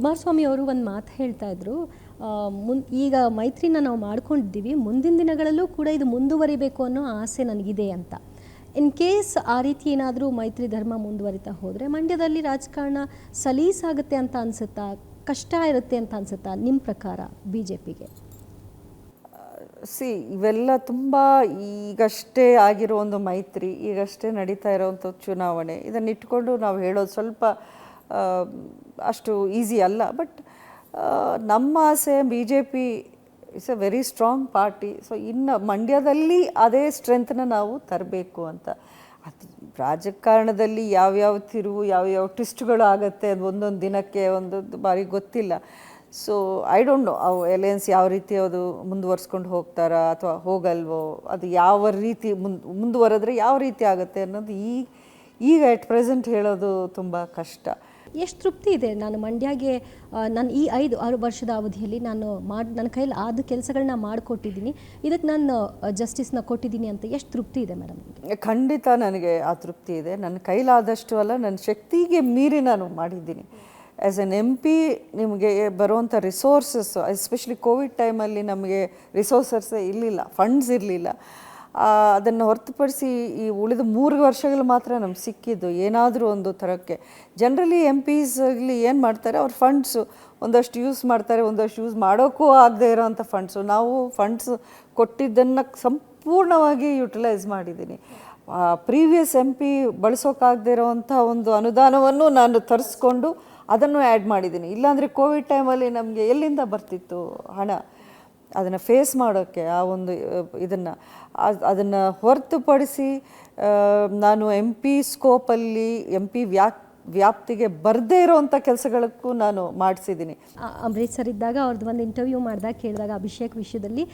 ಕುಮಾರಸ್ವಾಮಿ ಅವರು ಒಂದು ಮಾತು ಹೇಳ್ತಾ ಇದ್ರು ಮುನ್, ಈಗ ಮೈತ್ರಿನ ನಾವು ಮಾಡ್ಕೊಂಡಿದ್ದೀವಿ, ಮುಂದಿನ ದಿನಗಳಲ್ಲೂ ಕೂಡ ಇದು ಮುಂದುವರಿಬೇಕು ಅನ್ನೋ ಆಸೆ ನನಗಿದೆ ಅಂತ. ಇನ್ ಕೇಸ್ ಆ ರೀತಿ ಏನಾದರೂ ಮೈತ್ರಿ ಧರ್ಮ ಮುಂದುವರಿತಾ ಹೋದರೆ ಮಂಡ್ಯದಲ್ಲಿ ರಾಜಕಾರಣ ಸಲೀಸಾಗುತ್ತೆ ಅಂತ ಅನಿಸುತ್ತಾ, ಕಷ್ಟ ಇರುತ್ತೆ ಅಂತ ಅನಿಸುತ್ತಾ ನಿಮ್ಮ ಪ್ರಕಾರ ಬಿ ಜೆ ಪಿಗೆ ಸಿ, ಇವೆಲ್ಲ ತುಂಬ ಈಗಷ್ಟೇ ಆಗಿರೋ ಒಂದು ಮೈತ್ರಿ, ಈಗಷ್ಟೇ ನಡೀತಾ ಇರೋವಂಥ ಚುನಾವಣೆ. ಇದನ್ನಿಟ್ಕೊಂಡು ನಾವು ಹೇಳೋದು ಸ್ವಲ್ಪ ಅಷ್ಟು ಈಸಿ ಅಲ್ಲ. ಬಟ್ ನಮ್ಮ ಆಸೆ B J P it's a very strong party so ಇನ್ನು ಮಂಡ್ಯದಲ್ಲಿ ಅದೇ ಸ್ಟ್ರೆಂತ್ನ ನಾವು ತರಬೇಕು ಅಂತ. ಅದು ರಾಜಕಾರಣದಲ್ಲಿ ಯಾವ್ಯಾವ ತಿರುವು, ಯಾವ್ಯಾವ ಟ್ವಿಸ್ಟ್ಗಳು ಆಗುತ್ತೆ ಅದು ಒಂದೊಂದು ದಿನಕ್ಕೆ ಒಂದೊಂದು ಬಾರಿ ಗೊತ್ತಿಲ್ಲ. ಸೊ ಐ ಡೋಂಟ್ ನೋ ಅವು ಎಲೆಯನ್ಸ್ ಯಾವ ರೀತಿ ಅದು ಮುಂದುವರ್ಸ್ಕೊಂಡು ಹೋಗ್ತಾರಾ ಅಥವಾ ಹೋಗಲ್ವೋ, ಅದು ಯಾವ ರೀತಿ ಮುಂದೆ ಮುಂದುವರೆದ್ರೆ ಯಾವ ರೀತಿ ಆಗುತ್ತೆ ಅನ್ನೋದು ಈ, ಈಗ ಎಟ್ ಪ್ರೆಸೆಂಟ್ ಹೇಳೋದು ತುಂಬ ಕಷ್ಟ. ಎಷ್ಟು ತೃಪ್ತಿ ಇದೆ? ನಾನು ಮಂಡ್ಯಗೆ ನಾನು ಈ ಐದು, ಆರು ವರ್ಷದ ಅವಧಿಯಲ್ಲಿ ನಾನು ಮಾಡಿ, ನನ್ನ ಕೈಯಲ್ಲಿ ಆದ ಕೆಲಸಗಳನ್ನ ಮಾಡಿಕೊಟ್ಟಿದ್ದೀನಿ. ಇದಕ್ಕೆ ನಾನು ಜಸ್ಟಿಸ್ನ ಕೊಟ್ಟಿದ್ದೀನಿ ಅಂತ ಎಷ್ಟು ತೃಪ್ತಿ ಇದೆ ಮೇಡಮ್? ಖಂಡಿತ ನನಗೆ ಆ ತೃಪ್ತಿ ಇದೆ. ನನ್ನ ಕೈಲಾದಷ್ಟು ಅಲ್ಲ, ನನ್ನ ಶಕ್ತಿಗೆ ಮೀರಿ ನಾನು ಮಾಡಿದ್ದೀನಿ. ಆ್ಯಸ್ ಎನ್ ಎಂ ಪಿ ನಿಮಗೆ ಬರುವಂಥ ರಿಸೋರ್ಸಸ್ಸು ಎಸ್ಪೆಷಲಿ ಕೋವಿಡ್ ಟೈಮಲ್ಲಿ ನಮಗೆ ರಿಸೋರ್ಸಸ್ಸೇ ಇರಲಿಲ್ಲ ಫಂಡ್ಸ್ ಇರಲಿಲ್ಲ. ಅದನ್ನು ಹೊರತುಪಡಿಸಿ ಈ ಉಳಿದ ಮೂರು ವರ್ಷಗಳು ಮಾತ್ರ ನಮ್ಗೆ ಸಿಕ್ಕಿದ್ದು. ಏನಾದರೂ ಒಂದು ಥರಕ್ಕೆ. ಜನರಲಿ ಎಂ ಪಿಸ್ಲಿ ಏನು ಮಾಡ್ತಾರೆ, ಅವ್ರ ಫಂಡ್ಸು ಒಂದಷ್ಟು ಯೂಸ್ ಮಾಡ್ತಾರೆ, ಒಂದಷ್ಟು ಯೂಸ್ ಮಾಡೋಕ್ಕೂ ಆಗದೆ ಇರೋವಂಥ ಫಂಡ್ಸು ನಾವು ಫಂಡ್ಸ್ ಕೊಟ್ಟಿದ್ದನ್ನು ಸಂಪೂರ್ಣವಾಗಿ ಯುಟಿಲೈಸ್ ಮಾಡಿದ್ದೀನಿ. ಪ್ರೀವಿಯಸ್ ಎಂ ಪಿ ಬಳಸೋಕ್ಕಾಗದೇ ಇರೋವಂಥ ಒಂದು ಅನುದಾನವನ್ನು ನಾನು ತರಿಸ್ಕೊಂಡು ಅದನ್ನು ಆ್ಯಡ್ ಮಾಡಿದ್ದೀನಿ. ಇಲ್ಲಾಂದರೆ ಕೋವಿಡ್ ಟೈಮಲ್ಲಿ ನಮಗೆ ಎಲ್ಲಿಂದ ಬರ್ತಿತ್ತು ಹಣ? ಅದನ್ನು ಫೇಸ್ ಮಾಡೋಕ್ಕೆ ಆ ಒಂದು ಇದನ್ನು ಅದನ್ನು ಹೊರತುಪಡಿಸಿ ನಾನು ಎಂ ಪಿ ಸ್ಕೋಪಲ್ಲಿ ಎಂ ಪಿ ವ್ಯಾಪ್ ವ್ಯಾಪ್ತಿಗೆ ಬರದೇ ಇರೋವಂಥ ಕೆಲಸಗಳಕ್ಕೂ ನಾನು ಮಾಡಿಸಿದ್ದೀನಿ. ಅಮೃತ್ಸರ್ ಸರ್ ಇದ್ದಾಗ ಅವ್ರದ್ದು ಒಂದು ಇಂಟರ್ವ್ಯೂ ಮಾಡಿದಾಗ ಕೇಳಿದಾಗ ಅಭಿಷೇಕ್ ವಿಷಯದಲ್ಲಿ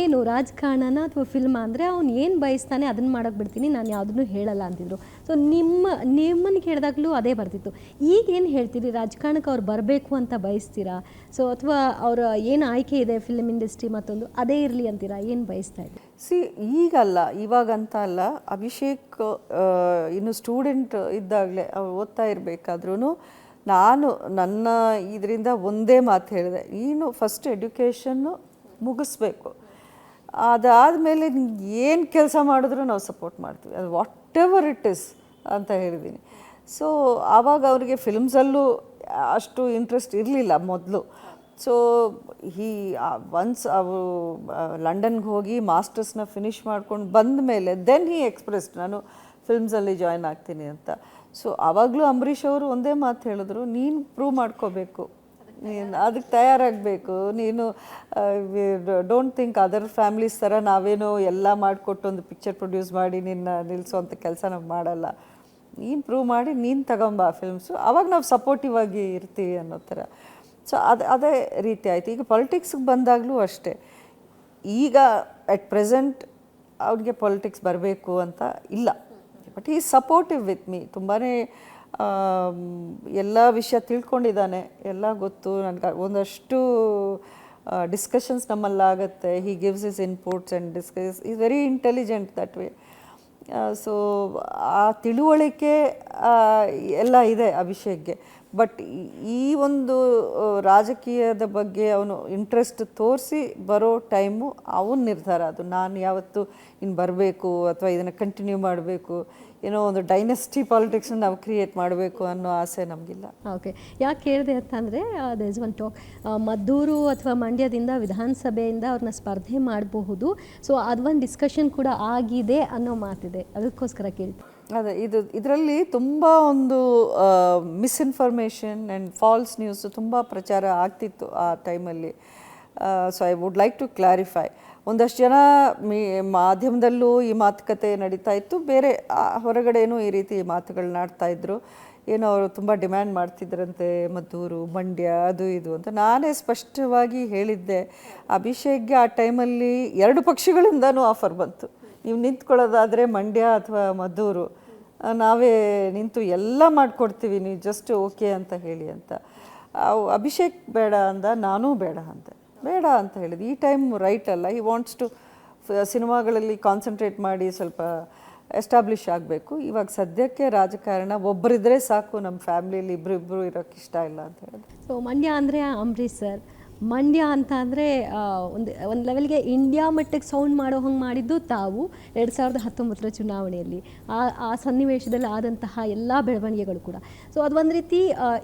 ಏನು ರಾಜಕಾರಣನ ಅಥವಾ ಫಿಲ್ಮ್ ಅಂದರೆ ಅವ್ನು ಏನು ಬಯಸ್ತಾನೆ ಅದನ್ನು ಮಾಡೋಕೆ ಬಿಡ್ತೀನಿ, ನಾನು ಯಾವುದನ್ನು ಹೇಳಲ್ಲ ಅಂತಿದ್ರು. ಸೊ ನಿಮ್ಮ ನಿಮ್ಮನ್ನು ಕೇಳಿದಾಗಲೂ ಅದೇ ಬರ್ತಿತ್ತು. ಈಗ ಏನು ಹೇಳ್ತೀರಿ? ರಾಜಕಾರಣಕ್ಕೆ ಅವ್ರು ಬರಬೇಕು ಅಂತ ಬಯಸ್ತೀರಾ? ಸೊ ಅಥವಾ ಅವರ ಏನು ಆಯ್ಕೆ ಇದೆ ಫಿಲ್ಮ್ ಇಂಡಸ್ಟ್ರಿ ಮತ್ತೊಂದು, ಅದೇ ಇರಲಿ ಅಂತೀರಾ? ಏನು ಬಯಸ್ತಾ ಇದ್ದೀರಿ? ಸಿ ಈಗಲ್ಲ, ಇವಾಗಂತ ಅಲ್ಲ, ಅಭಿಷೇಕ್ ಇನ್ನು ಸ್ಟೂಡೆಂಟ್ ಇದ್ದಾಗಲೇ, ಅವ್ರು ಓದ್ತಾ ಇರಬೇಕಾದ್ರೂ ನಾನು ನನ್ನ ಇದರಿಂದ ಒಂದೇ ಮಾತು ಹೇಳಿದೆ. ನೀನು ಫಸ್ಟ್ ಎಡ್ಯುಕೇಷನ್ನು ಮುಗಿಸ್ಬೇಕು. ಅದಾದಮೇಲೆ ಏನು ಕೆಲಸ ಮಾಡಿದ್ರೂ ನಾವು ಸಪೋರ್ಟ್ ಮಾಡ್ತೀವಿ. ಅದು ವಾಟ್ ಎವರ್ ಇಟ್ ಇಸ್ ಅಂತ ಹೇಳಿದ್ದೀನಿ ಸೊ ಆವಾಗ ಅವರಿಗೆ ಫಿಲ್ಮ್ಸಲ್ಲೂ ಅಷ್ಟು ಇಂಟ್ರೆಸ್ಟ್ ಇರಲಿಲ್ಲ ಮೊದಲು. ಸೊ ಈ ಒನ್ಸ್ ಅವರು ಲಂಡನ್ಗೆ ಹೋಗಿ ಮಾಸ್ಟರ್ಸ್ನ ಫಿನಿಶ್ ಮಾಡ್ಕೊಂಡು ಬಂದ ಮೇಲೆ ದೆನ್ ಹಿ ಎಕ್ಸ್ಪ್ರೆಸ್ಡ್ ನಾನು ಫಿಲ್ಮ್ಸಲ್ಲಿ ಜಾಯ್ನ್ ಆಗ್ತೀನಿ ಅಂತ. ಸೊ ಆವಾಗಲೂ ಅಂಬರೀಷ್ ಅವರು ಒಂದೇ ಮಾತು ಹೇಳಿದ್ರು, ನೀನು ಪ್ರೂವ್ ಮಾಡ್ಕೋಬೇಕು. ನೀನು ಅದಕ್ಕೆ ತಯಾರಾಗಬೇಕು. ನೀನು ಡೋಂಟ್ ಥಿಂಕ್ ಅದರ್ ಫ್ಯಾಮ್ಲೀಸ್ ಥರ ನಾವೇನೋ ಎಲ್ಲ ಮಾಡಿಕೊಟ್ಟು ಒಂದು ಪಿಕ್ಚರ್ ಪ್ರೊಡ್ಯೂಸ್ ಮಾಡಿ ನಿನ್ನ ನಿಲ್ಲಿಸೋವಂಥ ಕೆಲಸ ನಾವು ಮಾಡಲ್ಲ. ನೀನು ಪ್ರೂವ್ ಮಾಡಿ ನೀನು ತಗೊಂಬ ಫಿಲ್ಮ್ಸು ಅವಾಗ ನಾವು ಸಪೋರ್ಟಿವ್ ಆಗಿ ಇರ್ತೀವಿ ಅನ್ನೋ ಥರ. ಸೊ ಅದು, ಅದೇ ರೀತಿ ಆಯಿತು. ಈಗ ಪೊಲಿಟಿಕ್ಸ್ಗೆ ಬಂದಾಗಲೂ ಅಷ್ಟೇ. ಈಗ ಅಟ್ ಪ್ರೆಸೆಂಟ್ ಅವ್ರಿಗೆ ಪೊಲಿಟಿಕ್ಸ್ ಬರಬೇಕು ಅಂತ ಇಲ್ಲ. ಬಟ್ ಈ ಸಪೋರ್ಟಿವ್ ವಿತ್ ಮೀ ತುಂಬಾ ಎಲ್ಲ ವಿಷಯ ತಿಳ್ಕೊಂಡಿದ್ದಾನೆ. ಎಲ್ಲ ಗೊತ್ತು. ನನಗೆ ಒಂದಷ್ಟು discussions ನಮ್ಮಲ್ಲಾಗತ್ತೆ. He gives us inputs and discuss is very intelligent that way so ಆ ತಿಳುವಳಿಕೆ ಎಲ್ಲ ಇದೆ ಅಭಿಷೇಕ್ಗೆ ಬಟ್ ಈ ಒಂದು ರಾಜಕೀಯದ ಬಗ್ಗೆ ಅವನು ಇಂಟ್ರೆಸ್ಟ್ ತೋರಿಸಿ ಬರೋ ಟೈಮು ಅವನ ನಿರ್ಧಾರ. ಅದು ನಾನು ಯಾವತ್ತು ಇನ್ನು ಬರಬೇಕು ಅಥವಾ ಇದನ್ನು ಕಂಟಿನ್ಯೂ ಮಾಡಬೇಕು ಏನೋ ಒಂದು ಡೈನೆಸ್ಟಿ ಪಾಲಿಟಿಕ್ಸ್ನ ನಾವು ಕ್ರಿಯೇಟ್ ಮಾಡಬೇಕು ಅನ್ನೋ ಆಸೆ ನಮಗಿಲ್ಲ. ಓಕೆ ಯಾಕೆ ಕೇಳಿದೆ ಅಂತಂದರೆ there is one talk Maddur ಅಥವಾ ಮಂಡ್ಯದಿಂದ ವಿಧಾನಸಭೆಯಿಂದ ಅವ್ರನ್ನ ಸ್ಪರ್ಧೆ ಮಾಡಬಹುದು. ಸೊ ಅದೊಂದು ಡಿಸ್ಕಷನ್ ಕೂಡ ಆಗಿದೆ ಅನ್ನೋ ಮಾತಿದೆ. ಅದಕ್ಕೋಸ್ಕರ ಕೇಳ್ತೀನಿ. ಅದೇ, ಇದು, ಇದರಲ್ಲಿ ತುಂಬ ಒಂದು ಮಿಸ್ಇನ್ಫಾರ್ಮೇಷನ್ ಆ್ಯಂಡ್ ಫಾಲ್ಸ್ ನ್ಯೂಸ್ ತುಂಬ ಪ್ರಚಾರ ಆಗ್ತಿತ್ತು ಆ ಟೈಮಲ್ಲಿ so I would like to clarify ಒಂದಷ್ಟು ಜನ ಮೀ, ಮಾಧ್ಯಮದಲ್ಲೂ ಈ ಮಾತುಕತೆ ನಡೀತಾ ಇತ್ತು. ಬೇರೆ ಹೊರಗಡೆನೂ ಈ ರೀತಿ ಮಾತುಗಳನ್ನ ಆಡ್ತಾ ಇದ್ದರು ಏನೋ ಅವರು ತುಂಬ ಡಿಮ್ಯಾಂಡ್ ಮಾಡ್ತಿದ್ರಂತೆ, ಮದ್ದೂರು, ಮಂಡ್ಯ, ಅದು ಇದು ಅಂತ. ನಾನೇ ಸ್ಪಷ್ಟವಾಗಿ ಹೇಳಿದ್ದೆ. ಅಭಿಷೇಕ್ಗೆ ಆ ಟೈಮಲ್ಲಿ ಎರಡು ಪಕ್ಷಗಳಿಂದನೂ ಆಫರ್ ಬಂತು. ನೀವು ನಿಂತ್ಕೊಳ್ಳೋದಾದರೆ ಮಂಡ್ಯ ಅಥವಾ ಮದ್ದೂರು ನಾವೇ ನಿಂತು ಎಲ್ಲ ಮಾಡಿಕೊಡ್ತೀವಿ, ನೀವು ಜಸ್ಟ್ ಓಕೆ ಅಂತ ಹೇಳಿ ಅಂತ. ಅಭಿಷೇಕ್ ಬೇಡ ಅಂದ, ನಾನೂ ಬೇಡ ಅಂತ. ಬೇಡ ಅಂತ ಹೇಳಿದೆ. ಈ ಟೈಮ್ ರೈಟ್ ಅಲ್ಲ. ಈ ವಾಂಟ್ಸ್ ಟು ಸಿನಿಮಾಗಳಲ್ಲಿ ಕಾನ್ಸಂಟ್ರೇಟ್ ಮಾಡಿ ಸ್ವಲ್ಪ ಎಸ್ಟಾಬ್ಲಿಷ್ ಆಗಬೇಕು. ಇವಾಗ ಸದ್ಯಕ್ಕೆ ರಾಜಕಾರಣ ಒಬ್ಬರಿದ್ದರೆ ಸಾಕು ನಮ್ಮ ಫ್ಯಾಮ್ಲಿಯಲ್ಲಿ ಇಬ್ಬರು ಇಬ್ಬರು ಇರೋಕ್ಕೆ ಇಷ್ಟ ಇಲ್ಲ ಅಂತ ಹೇಳಿದೆ. ಸೊ ಮಂಡ್ಯ ಅಂದರೆ ಅಂಬರೀಷ್ ಸರ್ ಮಂಡ್ಯ ಅಂತ ಅಂದರೆ ಒಂದು ಒಂದು ಲೆವೆಲ್ಗೆ ಇಂಡಿಯಾ ಮಟ್ಟಕ್ಕೆ ಸೌಂಡ್ ಮಾಡೋ ಹಂಗೆ ಮಾಡಿದ್ದು ತಾವು ಎರಡು ಸಾವಿರದ ಹತ್ತೊಂಬತ್ತರ ಚುನಾವಣೆಯಲ್ಲಿ. ಆ ಆ ಸನ್ನಿವೇಶದಲ್ಲಿ ಆದಂತಹ ಎಲ್ಲ ಬೆಳವಣಿಗೆಗಳು ಕೂಡ. ಸೊ ಅದು ಒಂದು ರೀತಿ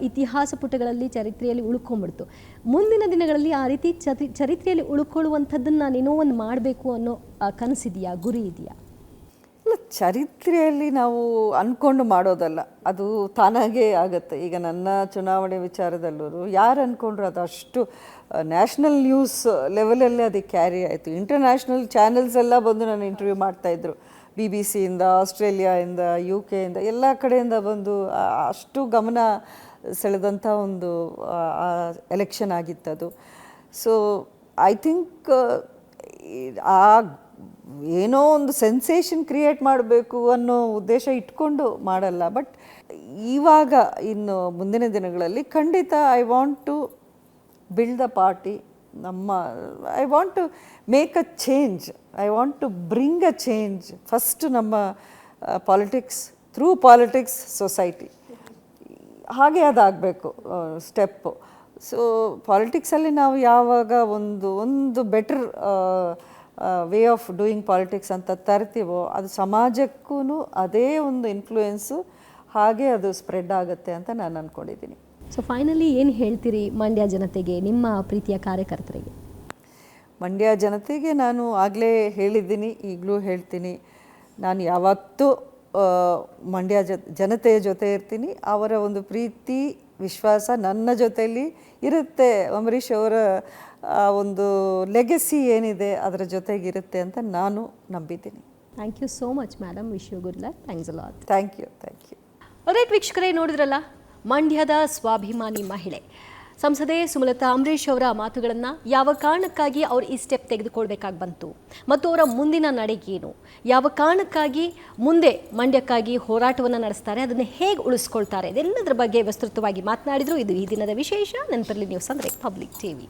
ಇತಿಹಾಸ ಪುಟಗಳಲ್ಲಿ ಚರಿತ್ರೆಯಲ್ಲಿ ಉಳ್ಕೊಂಬಿಡ್ತು ಮುಂದಿನ ದಿನಗಳಲ್ಲಿ ಆ ರೀತಿ ಚರಿ, ಚರಿತ್ರೆಯಲ್ಲಿ ಉಳ್ಕೊಳ್ಳುವಂಥದ್ದನ್ನು ಏನೋ ಒಂದು ಮಾಡಬೇಕು ಅನ್ನೋ ಕನಸಿದೆಯಾ? ಗುರಿ ಇದೆಯಾ? ಇಲ್ಲ, ಚರಿತ್ರೆಯಲ್ಲಿ ನಾವು ಅಂದ್ಕೊಂಡು ಮಾಡೋದಲ್ಲ, ಅದು ತಾನಾಗೇ ಆಗುತ್ತೆ. ಈಗ ನನ್ನ ಚುನಾವಣೆ ವಿಚಾರದಲ್ಲೂ ಯಾರು ಅಂದ್ಕೊಂಡ್ರು ಅದು ಅಷ್ಟು ನ್ಯಾಷನಲ್ ನ್ಯೂಸ್ ಲೆವೆಲಲ್ಲಿ ಅದಕ್ಕೆ ಕ್ಯಾರಿ ಆಯಿತು. ಇಂಟರ್ನ್ಯಾಷನಲ್ ಚಾನೆಲ್ಸ್ ಎಲ್ಲ ಬಂದು ನಾನು ಇಂಟರ್ವ್ಯೂ ಮಾಡ್ತಾಯಿದ್ರು ಬಿ ಬಿ ಸಿಯಿಂದ ಆಸ್ಟ್ರೇಲಿಯಾಯಿಂದ ಯು ಕೆಯಿಂದ ಎಲ್ಲ ಕಡೆಯಿಂದ ಬಂದು ಅಷ್ಟು ಗಮನ ಸೆಳೆದಂಥ ಒಂದು ಎಲೆಕ್ಷನ್ ಆಗಿತ್ತದು. ಸೊ ಐ ಥಿಂಕ್ ಆ ಏನೋ ಒಂದು ಸೆನ್ಸೇಷನ್ ಕ್ರಿಯೇಟ್ ಮಾಡಬೇಕು ಅನ್ನೋ ಉದ್ದೇಶ ಇಟ್ಕೊಂಡು ಮಾಡಲ್ಲ. ಬಟ್ ಇವಾಗ, ಇನ್ನು ಮುಂದಿನ ದಿನಗಳಲ್ಲಿ ಖಂಡಿತ I want to build the party ನಮ್ಮ I want to make a change I want to bring a change first ನಮ್ಮ ಪಾಲಿಟಿಕ್ಸ್ ಥ್ರೂ ಪಾಲಿಟಿಕ್ಸ್ ಸೊಸೈಟಿ ಹಾಗೆ ಅದಾಗಬೇಕು ಸ್ಟೆಪ್ಪು ಸೊ ಪಾಲಿಟಿಕ್ಸಲ್ಲಿ ನಾವು ಯಾವಾಗ ಒಂದು ಒಂದು better way of doing politics ಅಂತ ತರ್ತೀವೋ ಅದು ಸಮಾಜಕ್ಕೂ ಅದೇ ಒಂದು ಇನ್ಫ್ಲೂಯೆನ್ಸು ಹಾಗೆ ಅದು ಸ್ಪ್ರೆಡ್ ಆಗುತ್ತೆ ಅಂತ ನಾನು ಅಂದ್ಕೊಂಡಿದ್ದೀನಿ ಸೊ ಫೈನಲಿ ಏನು ಹೇಳ್ತೀರಿ ಮಂಡ್ಯ ಜನತೆಗೆ ನಿಮ್ಮ ಪ್ರೀತಿಯ ಕಾರ್ಯಕರ್ತರಿಗೆ? ಮಂಡ್ಯ ಜನತೆಗೆ ನಾನು ಆಗಲೇ ಹೇಳಿದ್ದೀನಿ ಈಗಲೂ ಹೇಳ್ತೀನಿ. ನಾನು ಯಾವತ್ತೂ ಮಂಡ್ಯ ಜ ಜನತೆಯ ಜೊತೆ ಇರ್ತೀನಿ. ಅವರ ಒಂದು ಪ್ರೀತಿ ವಿಶ್ವಾಸ ನನ್ನ ಜೊತೆಯಲ್ಲಿ ಇರುತ್ತೆ. ಅಂಬರೀಷ್ ಅವರ ಆ ಒಂದು ಲೆಗಸಿ ಏನಿದೆ ಅದರ ಜೊತೆಗಿರುತ್ತೆ ಅಂತ ನಾನು ನಂಬಿದ್ದೀನಿ. Thank you so much madam wish you good luck thanks lot thank you thank you right ವೀಕ್ಷಕರೇ ನೋಡಿದ್ರಲ್ಲ? ಮಂಡ್ಯದ ಸ್ವಾಭಿಮಾನಿ ಮಹಿಳೆ. ಸಂಸದೆ ಸುಮಲತಾ ಅಂಬರೀಶ್ ಅವರ ಮಾತುಗಳನ್ನು ಯಾವ ಕಾರಣಕ್ಕಾಗಿ ಅವರು ಈ ಸ್ಟೆಪ್ ತೆಗೆದುಕೊಳ್ಬೇಕಾಗಿ ಬಂತು? ಮತ್ತು ಅವರ ಮುಂದಿನ ನಡೆಗೇನು? ಯಾವ ಕಾರಣಕ್ಕಾಗಿ ಮುಂದೆ ಮಂಡ್ಯಕ್ಕಾಗಿ ಹೋರಾಟವನ್ನು ನಡೆಸ್ತಾರೆ? ಅದನ್ನು ಹೇಗೆ ಉಳಿಸ್ಕೊಳ್ತಾರೆ? ಇದೆಲ್ಲದರ ಬಗ್ಗೆ ವಿಸ್ತೃತವಾಗಿ ಮಾತನಾಡಿದರು. ಇದು ಈ ದಿನದ ವಿಶೇಷ. ನೆನಪಲ್ಲಿ ನ್ಯೂಸ್ ಅಂದರೆ ಪಬ್ಲಿಕ್ ಟಿವಿ